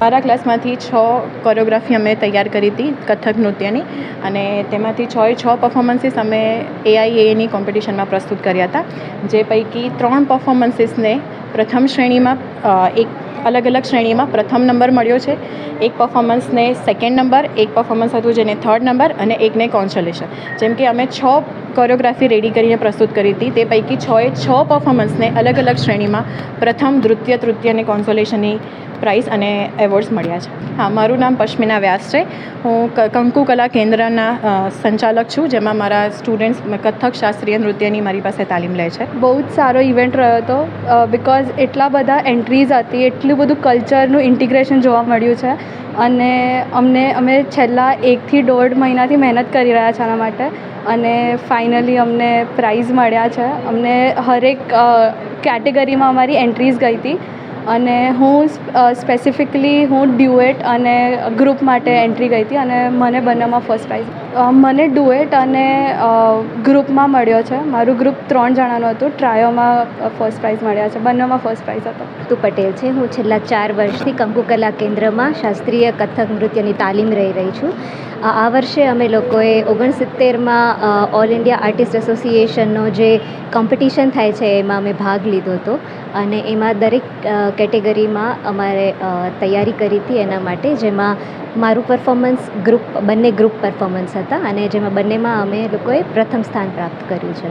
મારા ક્લાસમાંથી છ કોરિયોગ્રાફી અમે તૈયાર કરી હતી કથક નૃત્યની અને તેમાંથી છ એ છ પરફોર્મન્સીસ અમે એઆઈએની કોમ્પિટિશનમાં પ્રસ્તુત કર્યા હતા, જે પૈકી ત્રણ પર્ફોમન્સીસને પ્રથમ શ્રેણીમાં એક અલગ અલગ શ્રેણીમાં પ્રથમ નંબર મળ્યો છે. એક પરફોર્મન્સને સેકન્ડ નંબર એક પરફોર્મન્સ હતું જેને થર્ડ નંબર અને એકને કોન્સોલેશન જેમ કે અમે છ કોરિયોગ્રાફી રેડી કરીને પ્રસ્તુત કરી હતી, તે પૈકી છ એ છ પરફોર્મન્સને અલગ અલગ શ્રેણીમાં પ્રથમ દ્વિતીય, તૃતીય અને કોન્સોલેશનની પ્રાઇઝ અને એવોર્ડ્સ મળ્યા છે. હા, મારું નામ પશ્મિના વ્યાસ છે હું કંકુ કલા કેન્દ્રના સંચાલક છું, જેમાં મારા સ્ટુડન્ટ્સ કથક, શાસ્ત્રીય નૃત્યની મારી પાસે તાલીમ લે છે. બહુ જ સારો ઇવેન્ટ રહ્યો હતો બિકોઝ એટલા બધા એન્ટ્રીઝ હતી, એટલું બધું કલ્ચરનું ઇન્ટિગ્રેશન જોવા મળ્યું છે. અને અમને, અમે છેલ્લા એકથી દોઢ મહિનાથી મહેનત કરી રહ્યા છે આના માટે. અને ફાઇનલી અમને પ્રાઇઝ મળ્યા છે. અમને હરેક કેટેગરીમાં અમારી એન્ટ્રીઝ ગઈ હતી. અને હું સ્પેસિફિકલી હું ડ્યુએટ અને ગ્રુપ માટે એન્ટ્રી ગઈ હતી અને મને બંનેમાં ફર્સ્ટ પ્રાઇઝ મને ડુએટ અને ગ્રુપમાં મળ્યો છે. મારું ગ્રુપ ત્રણ જણાનું હતું. ટ્રાયોમાં ફર્સ્ટ પ્રાઇઝ મળ્યા છે. બંનેમાં ફર્સ્ટ પ્રાઇઝ હતો. તું પટેલ છે. હું છેલ્લા ચાર વર્ષથી કંકુ કલા કેન્દ્રમાં શાસ્ત્રીય કથક નૃત્યની તાલીમ રહી રહી છું. આ વર્ષે અમે લોકોએ ઓગણસિત્તેરમાં ઓલ ઇન્ડિયા આર્ટિસ્ટ એસોસિએશનનો જે કોમ્પિટિશન થાય છે, એમાં અમે ભાગ લીધો હતો. અને એમાં દરેક કેટેગરીમાં અમારે તૈયારી કરી હતી એના માટે, જેમાં મારું પરફોર્મન્સ ગ્રુપ બંને ગ્રુપ પરફોર્મન્સ હતા અને જેમાં બંનેમાં અમે લોકોએ પ્રથમ સ્થાન પ્રાપ્ત કર્યું છે.